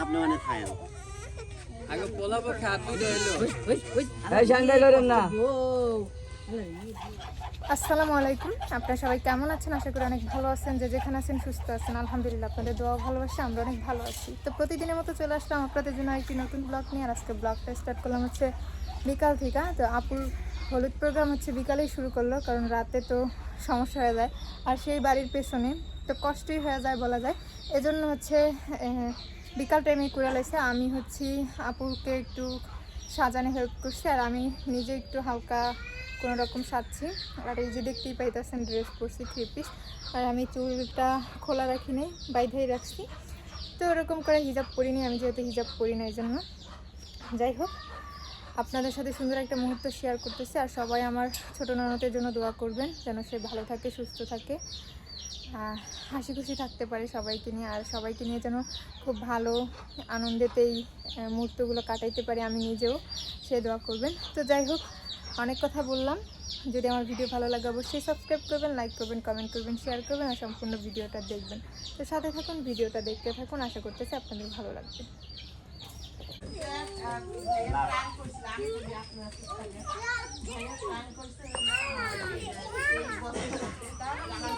আপনি মানে খায়েন আগে পোলাপো খাত হইল আসসালামু আলাইকুম। আপনারা সবাই কেমন আছেন? আশা করি অনেক ভালো আছেন। যে যেখানে আছেন সুস্থ আছেন। আলহামদুলিল্লাহ আপনাদের দোয়া ভালোবাসে আমরা অনেক ভালো আছি। তো প্রতিদিনের মতো চলে আসলাম আপনাদের জন্য একটি নতুন ব্লগ নিয়ে। আর আজকে ব্লগটা স্টার্ট করলাম হচ্ছে বিকাল থেকে। তো আপুর হলুদ প্রোগ্রাম হচ্ছে বিকালেই শুরু করল কারণ রাতে তো সমস্যা হয়ে যায়। আর সেই বাড়ির পেছনে তো কষ্টই হয়ে যায় বলা যায়। এজন্য হচ্ছে বিকাল টাইমে করে লাইছে আমি হচ্ছি আপুকে একটু সাজানো হেল্প করছি আর আমি নিজে একটু হালকা কোনো রকম সাজছি। আর এই যে দেখতেই পাইতেছেন ড্রেস পরছি থ্রি পিস আর আমি চুলটা খোলা রাখিনি বাইধাই রাখছি। তো ওরকম করে হিজাব পরিনি আমি যেহেতু হিজাব পরি না এই জন্য যাই হোক, আপনাদের সাথে সুন্দর একটা মুহূর্ত শেয়ার করতেছি। আর সবাই আমার ছোটো ননদের জন্য দোয়া করবেন, যেন সে ভালো থাকে, সুস্থ থাকে। হাসি খুশি থাকতে পারে সবাইকে নিয়ে আর সবাইকে নিয়ে যেন খুব ভালো আনন্দেতেই মুহূর্তগুলো কাটাইতে পারি আমি নিজেও। সে দোয়া করবেন। তো যাই হোক, অনেক কথা বললাম। যদি আমার ভিডিও ভালো লাগে অবশ্যই সাবস্ক্রাইব করবেন লাইক করবেন কমেন্ট করবেন শেয়ার করবেন আর সম্পূর্ণ ভিডিওটা দেখবেন। তো সাথে থাকুন, ভিডিওটা দেখতে থাকুন। আশা করতেছি আপনাদের ভালো লাগবে। না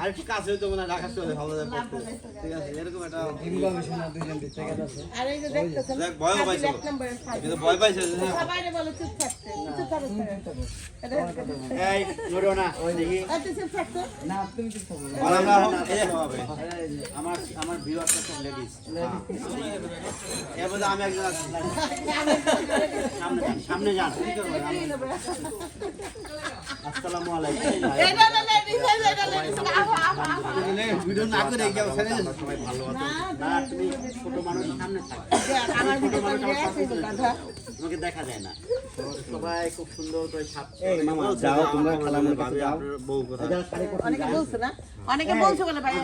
আর একটু কাছে হইতো মনে হয় ঢাকার শহরে ভালো পড়তে। ঠিক আছে এরকম একটা আর এই যে দেখতেছেন দেখ ভয় পাইছে কিন্তু ভয় পাইছে হ্যাঁ। সবাই বলে চুপ থাকতে চুপ থাকতে এই নড়ো না দেখি। এত চুপ থাকতে আর আমরা এই হবে আমার আমার ভিউয়ারটা সব লেডিস এর মধ্যে আমি একজন আছি। সামনে সামনে যান। আসসালামু আলাইকুম। দেখা যায় না সবাই খুব সুন্দর করে যাও তোমরা খেলামের বউ কথা অনেকে বলছে না অনেকে বলছে বলে ভাই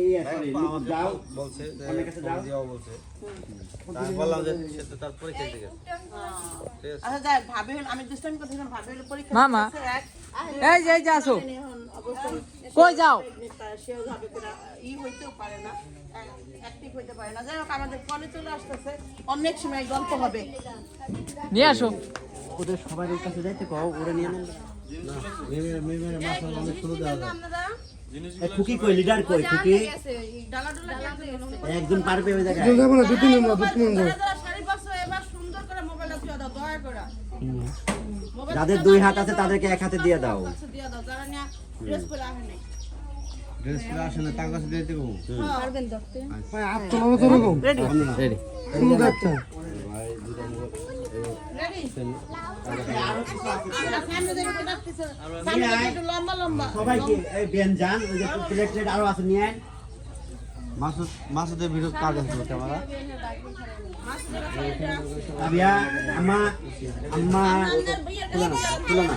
এই সরি যাও। বলছে অনেক কাছে যাও। দিয়াও বলছে। আমি বললাম যে সে তো তার পরীক্ষা দিকে আচ্ছা যাই ভাবি আমি দুষ্টামি কথা ছিলাম ভাবি হলো পরীক্ষা মামা। এই যে আসো। কই যাও? নেতা সেও যাবে কিনা ই হইতেও পারে না অ্যাক্টিভ হইতে পারে না। যাই হোক আমাদের কলে চলে আসতেছে অনেক সময় গল্প হবে। নিয়ে আসো। ওদের সবার কাছে যাইতে কও ওরে নিয়ে নেন। এই খুকি কই লিডার কই খুকি? একজন পারবে ওই জায়গায় যাদের দুই হাত আছে তাদেরকে এক হাতে দিয়ে দাও। ড্রেস পরে আসে না তার কাছে দিতে কো লম্বা লম্বা সবাইকে, এই যান ওই যে আরও আছে, নিয়ে। মাসুদ, মাসুদের কার কাছে ছিল ক্যামেরা? আবিয়া, আম্মা আম্মা তুলো না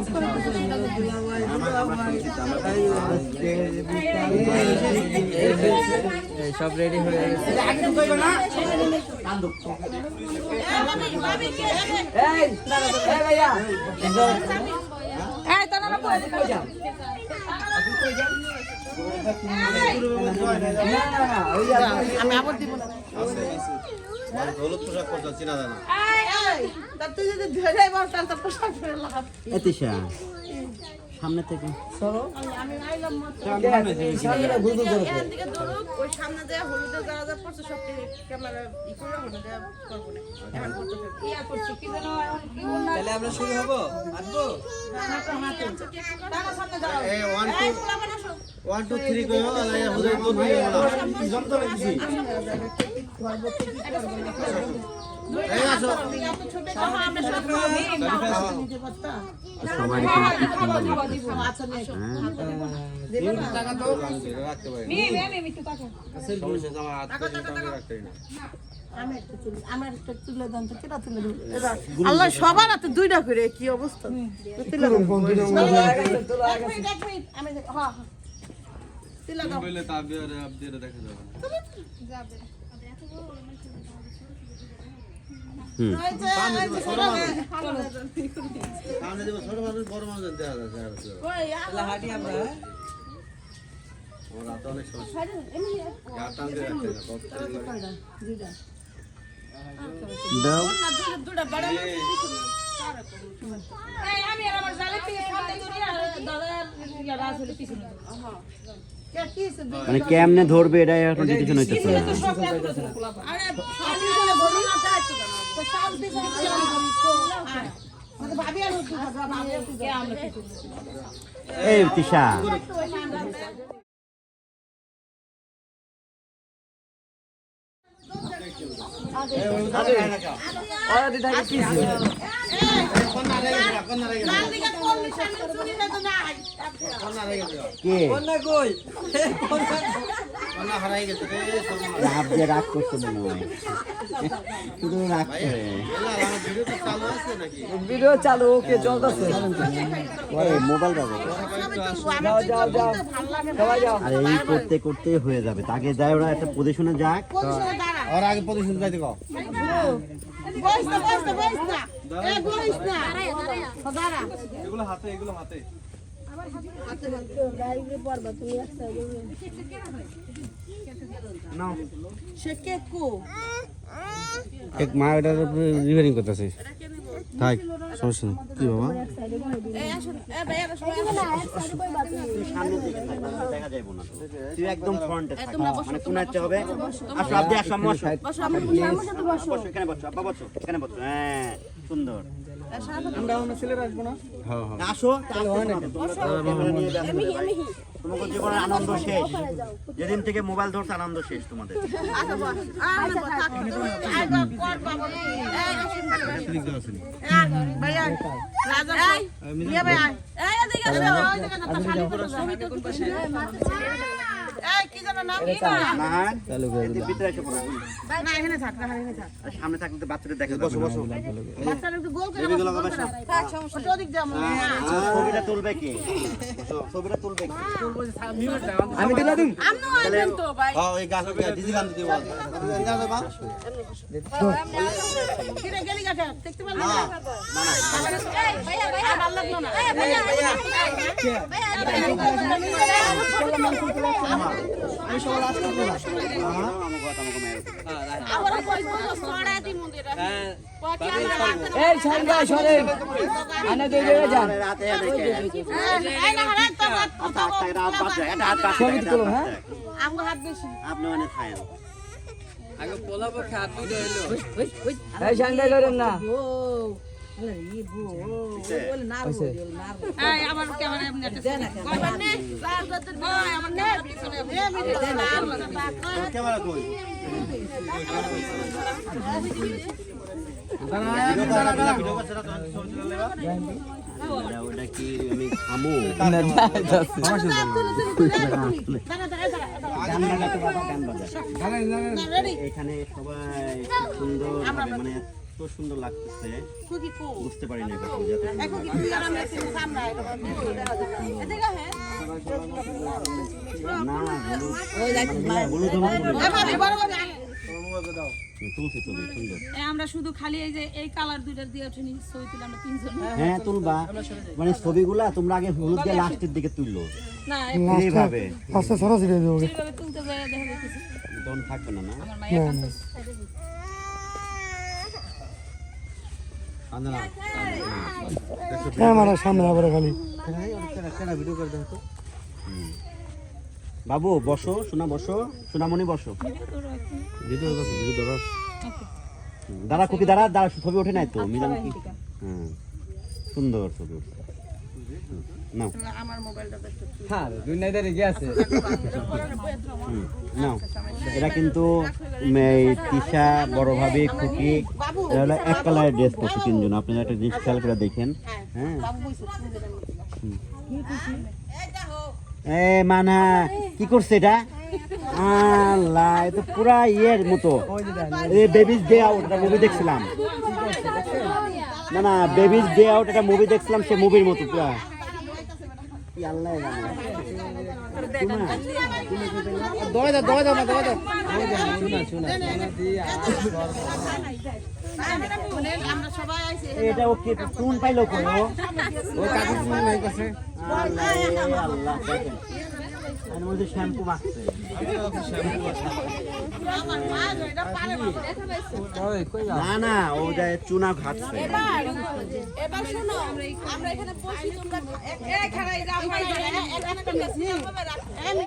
সব রেডি হয়ে গেছে। আমি আবার দিব। না মানে হলুদ পোশাক পরতে চিনা এই, তা তুই যদি ধরে বল তো পোশাক পরে লাভ এতিশা সামনে থেকে করে না, না। ইয়া ওয়ান টু। থ্রি কই আল্লাহ সবার হাতে দুইটা করে কি অবস্থা? আমি হ্যাঁ, দাও। মানুষ বড় পিছনে। আমি আমার ধরি আর দাদা রাজ হলে পিছনে মানে কেমনে ধরবে এটা এখন ডিসিশন হইতেছে। হ্যাঁ। মানে। এই তিশা লাল কে? রাগ যে রাগ করছে মনে হয়। শুধু রাগ করে। ভিডিও চালু আছে নাকি? ভিডিও চালু ওকে চলতেছে। এই মোবাইল না। আর এই করতে করতে হয়ে যাবে। তাকে যায় ওরা একটা পজিশনে যাক। আর আগে পজিশন যাইতে কও। না। ও, দাঁড়া। এগুলো হাতে এগুলো হাতে? এক মা এটার রিপেয়ারিং করতেছে। থাক সমস্যা নেই। কি বাবা? তুই সামনে দিকে থাক, দেখা যাইবো না তুই একদম ফ্রন্টে থাক। মানে কোন একটা হবে। আসো আপনি আসো আম্মু আসো। বসো, আমার বসো, আমার সাথে বসো। বসো এখানে বসো আব্বা বসো এখানে বসো। হ্যাঁ সুন্দর। হ্যাঁ হ্যাঁ। আসো তাহলে হয় না তোমাকে জীবনের আনন্দ শেষ। যেদিন থেকে মোবাইল ধরছে আনন্দ শেষ তোমাদের। আচ্ছা, সামনে থাকলে তো দেখা বসো বসো। হয়। ছবিটা তুলবে কে? ছবিটা তুলবে আমি দিলা। হ্যাঁ গাছ দিদি গান কাকে? দেখতে পারলি না? এই, ভাইয়া, ভাইয়া, না। এই, ভাইয়া, ভাইয়া। আবার কই বলো, সরা দি মন্দিরে। কয় কি আমরা রাতে না- এই সরবা সরে আনে দুই জায়গায় যান হ্যাঁ? আপনি মানে খায়েন আগে পোলা পক্ষে হাত দুটো হইল এই সান্ডাই লরেন না এখানে সবাই সুন্দর মানে সুন্দর লাগতেছে। বুঝতে পারি না হ্যাঁ? না আমরা শুধু খালি এই যে এই কালার দুইটার দিয়ে উঠিনি ছবি তুলে আমরা তিনজন। হ্যাঁ তুলবা। মানে ছবিগুলা তোমরা আগে হলুদ দিয়ে লাস্টের দিকে তুললো। না এইভাবে। তুলতে যায় দেখা তখন থাকবে না না আমার মায়ের কাছে আন্দনা ক্যামেরার সামনে আবার খালি। ভিডিও করে দেখো বাবু বসো সোনা বসো সোনামণি বসো। ভিডিও করো ভিডিও দাঁড়া খুকি দাঁড়া দাঁড়া ছবি ওঠে নাই তো মিলাম কি? হ্যাঁ সুন্দর ছবি হুম, নাও আমার মোবাইলটা একটু হ্যাঁ দুনিয়াতে রেগে আছে নাও এটা কিন্তু তিশা বড় ভাবি খুকি এরা হলো এক কালারের ড্রেস পরছে তিনজন আপনারা একটা জিনিস খেয়াল করে দেখেন হ্যাঁ এ মানা কি করছে এটা আল্লাহ এটা পুরা ইয়ের মতো এই বেবিজ ডে আউট এটা মুভি দেখছিলাম না না বেবিজ ডে আউট একটা মুভি দেখছিলাম সে মুভির মতো পুরা কি আল্লাহ। দৌড়ে দাও দৌড়ে দাও না দৌড়ে দাও। আমরা সবাই এটা ও কি কোন পাইলো কোন? ওই কাকু নাই কাছে আল্লাহ আল্লাহ দেখেন। এর মধ্যে শ্যাম্পু মাখছে না না ও যায় চুনা ঘাটছে এবার শোনো আমরা এখানে বসি তোমরা এখানে যাও